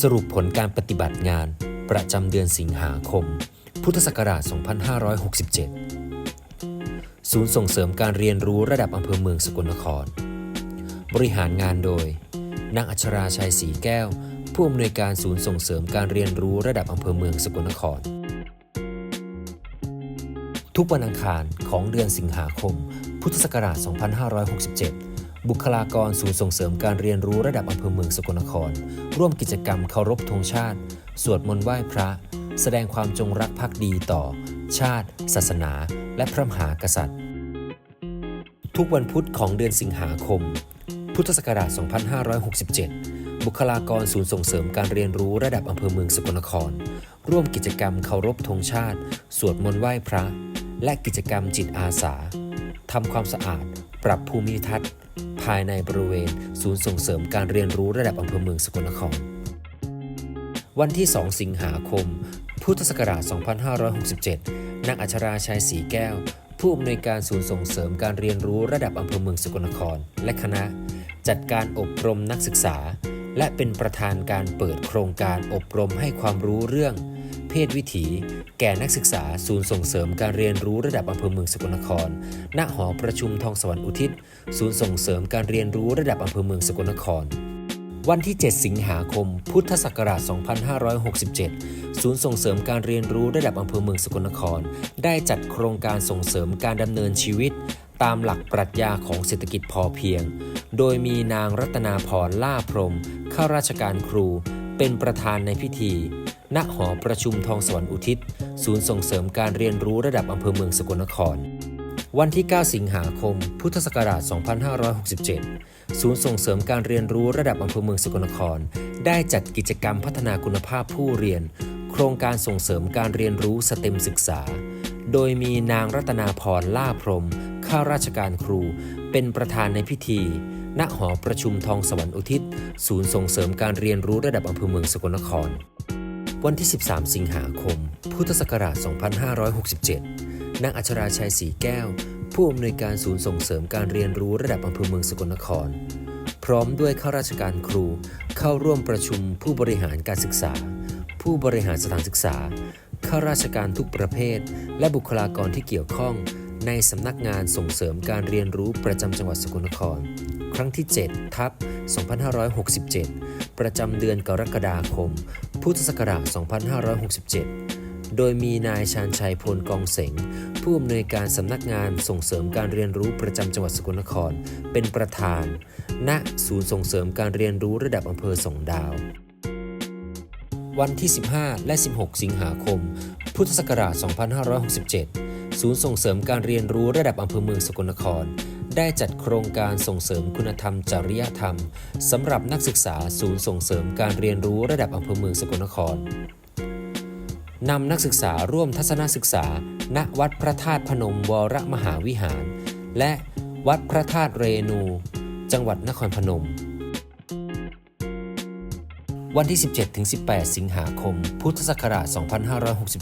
สรุปผลการปฏิบัติงาน ประจำเดือนสิงหาคม พุทธศักราช 2567 ศูนย์ส่งเสริมการเรียนรู้ระดับอำเภอเมืองสกลนคร บริหารงานโดย นางอัชราชัยศรีแก้ว ผู้อำนวยการศูนย์ส่งเสริมการเรียนรู้ระดับอำเภอเมืองสกลนคร ทุกวันอังคารของเดือนสิงหาคม พุทธศักราช 2567 บุคลากรศูนย์ส่งเสริมการเรียนรู้ระดับอำเภอเมืองสกลนคร ร่วมกิจกรรมเคารพธงชาติ สวดมนต์ไหว้พระ แสดงความจงรักภักดีต่อ ชาติ ศาสนา และพระมหากษัตริย์ ทุกวันพุธของเดือนสิงหาคม พุทธศักราช 2567 บุคลากรศูนย์ส่งเสริมการเรียนรู้ระดับอำเภอเมืองสกลนคร ร่วมกิจกรรมเคารพธงชาติ สวดมนต์ไหว้พระ และกิจกรรมจิตอาสาทำความสะอาด ปรับภูมิทัศน์ายในบริเวณ ศูนย์ส่งเสริมการเรียนรู้ระดับอำเภอเมืองสกลนคร วันที่ 2 สิงหาคม พุทธศักราช 2567 นางอัชราชัยศรีแก้ว ผู้อำนวยการศูนย์ส่งเสริมการเรียนรู้ระดับอำเภอเมืองสกลนคร และคณะ จัดการอบรมนักศึกษา และเป็นประธานการเปิดโครงการอบรมให้ความรู้เรื่อง ศวิถี แก่นักศึกษาศูนย์ส่งเสริมการเรียนรู้ระดับอำเภอเมืองสกลนคร ณ หอประชุมทองสวรรค์อุทิศ ศูนย์ส่งเสริมการเรียนรู้ระดับอำเภอเมืองสกลนคร วันที่ 7 สิงหาคม พุทธศักราช 2567 ศูนย์ส่งเสริมการเรียนรู้ระดับอำเภอเมืองสกลนคร ได้จัดโครงการส่งเสริมการดำเนินชีวิต ตามหลักปรัชญาของเศรษฐกิจพอเพียง โดยมีนางรัตนาพรล่าพรหมข้าราชการครู เป็นประธานในพิธี ณหอประชุมทองสวรรค์อุทิศ ศูนย์ส่งเสริมการเรียนรู้ระดับอำเภอเมืองสกลนคร วันที่ 9 สิงหาคม พุทธศักราช 2567 ศูนย์ส่งเสริมการเรียนรู้ระดับอำเภอเมืองสกลนคร ได้จัดกิจกรรมพัฒนาคุณภาพผู้เรียน โครงการส่งเสริมการเรียนรู้สเต็มศึกษา โดยมีนางรัตนาพรล่าพรมข้าราชการครู เป็นประธานในพิธี ณ หอประชุมทองสวรรค์อุทิศ ศูนย์ส่งเสริมการเรียนรู้ระดับอำเภอเมืองสกลนคร วันที่ 13 สิงหาคม พุทธศักราช 2567 นางอัชราชัยศรีแก้ว ผู้อำนวยการศูนย์ส่งเสริมการเรียนรู้ระดับอำเภอเมืองสกลนคร พร้อมด้วยข้าราชการครู เข้าร่วมประชุมผู้บริหารการศึกษา ผู้บริหารสถานศึกษา ข้าราชการทุกประเภท และบุคลากรที่เกี่ยวข้อง ในสำนักงานส่งเสริมการเรียนรู้ประจำจังหวัดสกลนคร รั้งที่ 7 ทับ 2567 ประจำเดือนกรกฎาคม พุทธศักราช 2567 โดยมีนายชาญชัยพลกองเสง ผู้อำนวยการสำนักงานส่งเสริมการเรียนรู้ประจำจังหวัดสกลนคร เป็นประธาน ณ ศูนย์ส่งเสริมการเรียนรู้ระดับอำเภอสองดาว วันที่ 15 และ 16 สิงหาคม พุทธศักราช 2567 ศูนย์ส่งเสริมการเรียนรู้ระดับอำเภอเมืองสกลนคร ได้จัดโครงการส่งเสริมคุณธรรมจริยธรรมสำหรับนักศึกษาศูนย์ส่งเสริมการเรียนรู้ระดับอำเภอเมืองสกลนครนำนักศึกษาร่วมทัศนศึกษา ณวัดพระธาตุพนมวรมหาวิหาร และวัดพระธาตุเรนู จังหวัดนครพนม วันที่ 17-18 สิงหาคม พุทธศักราช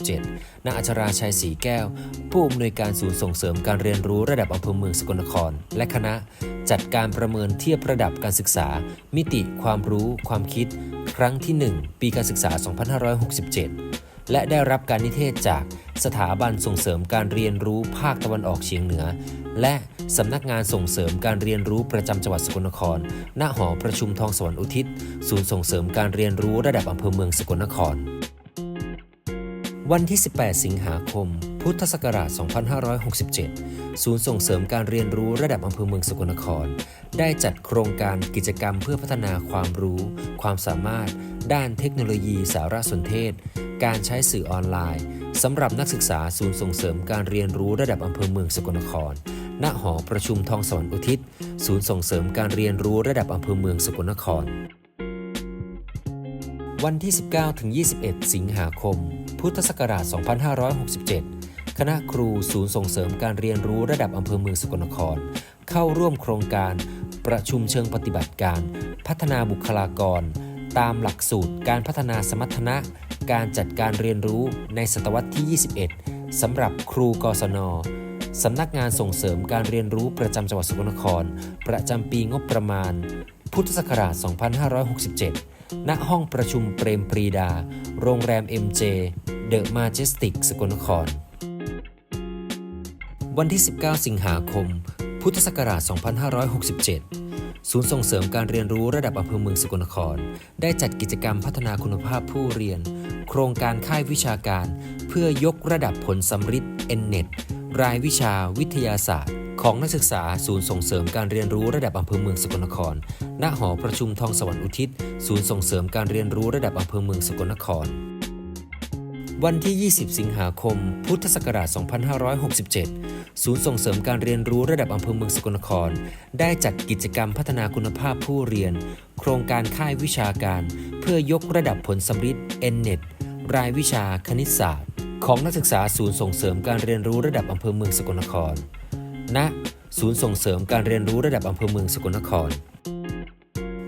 2567นางอัชราชัยศรีแก้ว ผู้อำนวยการศูนย์ส่งเสริมการเรียนรู้ระดับอำเภอเมืองสกลนคร และคณะ จัดการประเมินเทียบระดับการศึกษา มิติความรู้ ความคิด ครั้งที่ 1 ปีการศึกษา 2567 และได้รับการนิเทศจากสถาบันส่งเสริมการเรียนรู้ภาคตะวันออกเฉียงเหนือ และสำนักงานส่งเสริมการเรียนรู้ประจำจังหวัดสกลนคร ณ หอประชุมทองสวรรค์อุทิศ ศูนย์ส่งเสริมการเรียนรู้ระดับอำเภอเมืองสกลนคร วันที่ 18 สิงหาคม พุทธศักราช 2567 ศูนย์ส่งเสริมการเรียนรู้ระดับอำเภอเมืองสกลนคร ได้จัดโครงการกิจกรรมเพื่อพัฒนาความรู้ ความสามารถ ด้านเทคโนโลยีสารสนเทศ การใช้สื่อออนไลน์สำหรับนักศึกษาศูนย์ส่งเสริมการเรียนรู้ระดับอำเภอเมืองสกลนคร ณหอประชุมทองสวรรค์อุทิศ ศูนย์ส่งเสริมการเรียนรู้ระดับอำเภอเมืองสกลนคร วันที่ 19-21 สิงหาคม พุทธศักราช 2567 คณะครูศูนย์ส่งเสริมการเรียนรู้ระดับอำเภอเมืองสกลนคร เข้าร่วมโครงการ ประชุมเชิงปฏิบัติการ พัฒนาบุคลากร ตามหลักสูตรการพัฒนาสมรรถนะ การจัดการเรียนรู้ในศตวรรษที่ 21สำหรับครูกศน สำนักงานส่งเสริมการเรียนรู้ประจำจังหวัดสกลนคร ประจำปีงบประมาณ พุทธศักราช 2567 ณ ห้องประชุมเปรมปรีดา โรงแรม MJ เดอะมาเจสติกสกลนคร วันที่ 19 สิงหาคม พุทธศักราช 2567 ศูนย์ส่งเสริมการเรียนรู้ระดับอำเภอเมืองสกลนคร ได้จัดกิจกรรมพัฒนาคุณภาพผู้เรียน โครงการค่ายวิชาการ เพื่อยกระดับผลสำริด Nnet รายวิชาวิทยาศาสตร์ ของนักศึกษาศูนย์ส่งเสริมการเรียนรู้ระดับอำเภอเมืองสกลนคร ณ หอประชุมทองสวรรค์อุทิศ ศูนย์ส่งเสริมการเรียนรู้ระดับอำเภอเมืองสกลนคร วันที่ 20 สิงหาคม พุทธศักราช 2567 ศูนย์ส่งเสริมการเรียนรู้ระดับอำเภอเมืองสกลนคร ได้จัดกิจกรรมพัฒนาคุณภาพผู้เรียน โครงการค่ายวิชาการ เพื่อยกระดับผลสำริด Nnet รายวิชาคณิตศาสตร์ ของนักศึกษาศูนย์ส่งเสริมการเรียนรู้ระดับอำเภอเมืองสกลนคร ณ ศูนย์ส่งเสริมการเรียนรู้ระดับอำเภอเมืองสกลนคร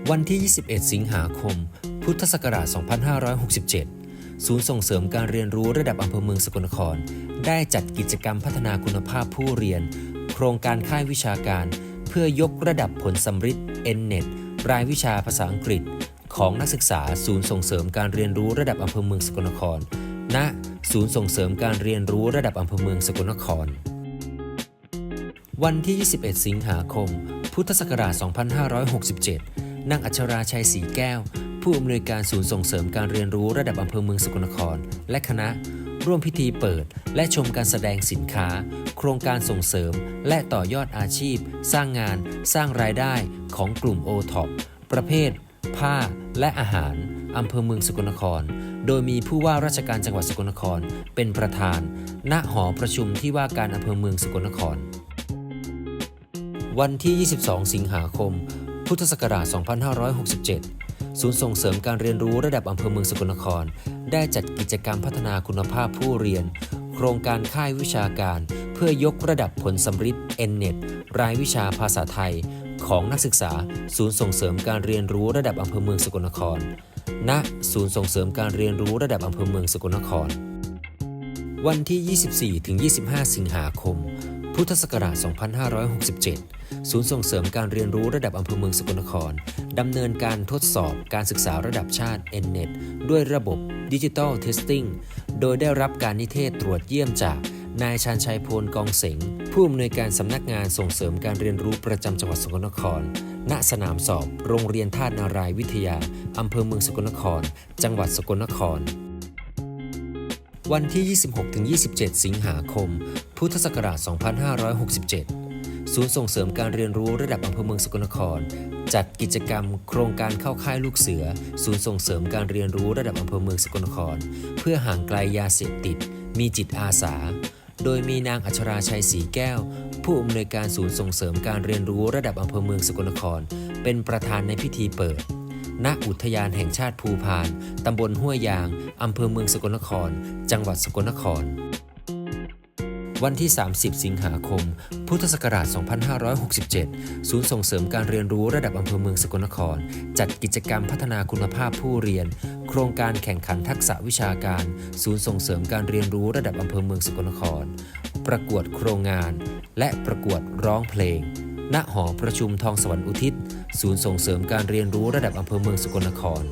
วันที่ 21 สิงหาคม พุทธศักราช 2567 ศูนย์ส่งเสริมการเรียนรู้ระดับอำเภอเมืองสกลนคร ได้จัดกิจกรรมพัฒนาคุณภาพผู้เรียน โครงการค่ายวิชาการ เพื่อยกระดับผลสำริด Nnet รายวิชาภาษาอังกฤษ ของนักศึกษาศูนย์ส่งเสริมการเรียนรู้ระดับอำเภอเมืองสกลนคร ณ ศูนย์ส่งเสริมการเรียนรู้ระดับอำเภอเมืองสกลนคร วันที่ 21 สิงหาคม พุทธศักราช 2567นางอัชราชัยศรีแก้ว ผู้อำนวยการศูนย์ส่งเสริมการเรียนรู้ระดับอำเภอเมืองสกลนคร และคณะ ร่วมพิธีเปิด และชมการแสดงสินค้า โครงการส่งเสริม และต่อยอดอาชีพ สร้างงาน สร้างรายได้ของกลุ่มโอท็อปประเภท ผ้า และอาหารอำเภอเมืองสกลนคร โดยมีผู้ว่าราชการจังหวัดสกลนคร เป็นประธาน ณ หอประชุมที่ว่าการอำเภอเมืองสกลนคร วันที่ 22 สิงหาคม พุทธศักราช 2567 ศูนย์ส่งเสริมการเรียนรู้ระดับอำเภอเมืองสกลนคร ได้จัดกิจกรรมพัฒนาคุณภาพผู้เรียน โครงการค่ายวิชาการ เพื่อยกระดับผลสำริด Nnet รายวิชาภาษาไทย ของนักศึกษา ศูนย์ส่งเสริมการเรียนรู้ระดับอำเภอเมืองสกลนคร ณ ศูนย์ส่งเสริมการเรียนรู้ระดับอำเภอเมืองสกลนคร วันที่ 24-25 สิงหาคม พุทธศักราช 2567 ศูนย์ส่งเสริมการเรียนรู้ระดับอำเภอเมืองสกลนคร ดำเนินการทดสอบการศึกษาระดับชาติ Nnet ด้วยระบบดิจิทัลเทสติ้ง โดยได้รับการนิเทศตรวจเยี่ยมจาก นายชาญชัยพลกองเสง ผู้อำนวยการสำนักงานส่งเสริมการเรียนรู้ประจำจังหวัดสกลนคร ณ สนามสอบ โรงเรียนท่านารายวิทยา อำเภอเมืองสกลนคร จังหวัดสกลนคร วันที่ 26-27 สิงหาคม พุทธศักราช 2567 ศูนย์ส่งเสริมการเรียนรู้ระดับอำเภอเมืองสกลนคร จัดกิจกรรม โครงการเข้าค่ายลูกเสือ ศูนย์ส่งเสริมการเรียนรู้ระดับอำเภอเมืองสกลนคร เพื่อห่างไกลยาเสพติด มีจิตอาสา โดยมีนางอัชราชัยศรีแก้ว ผู้อำนวยการศูนย์ส่งเสริมการเรียนรู้ระดับอำเภอเมืองสกลนคร เป็นประธานในพิธีเปิด ณอุทยานแห่งชาติภูพาน ตำบลห้วยยาง อำเภอเมืองสกลนคร จังหวัดสกลนคร วันที่ 30 สิงหาคม พุทธศักราช 2567 ศูนย์ส่งเสริมการเรียนรู้ระดับอำเภอเมืองสกลนคร จัดกิจกรรมพัฒนาคุณภาพผู้เรียน โครงการแข่งขันทักษะวิชาการ ศูนย์ส่งเสริมการเรียนรู้ระดับอำเภอเมืองสกลนคร ประกวดโครงงาน และประกวดร้องเพลงณหอประชุมทองสวรรค์อุทิศ ศูนย์ส่งเสริมการเรียนรู้ระดับอำเภอเมืองสกลนคร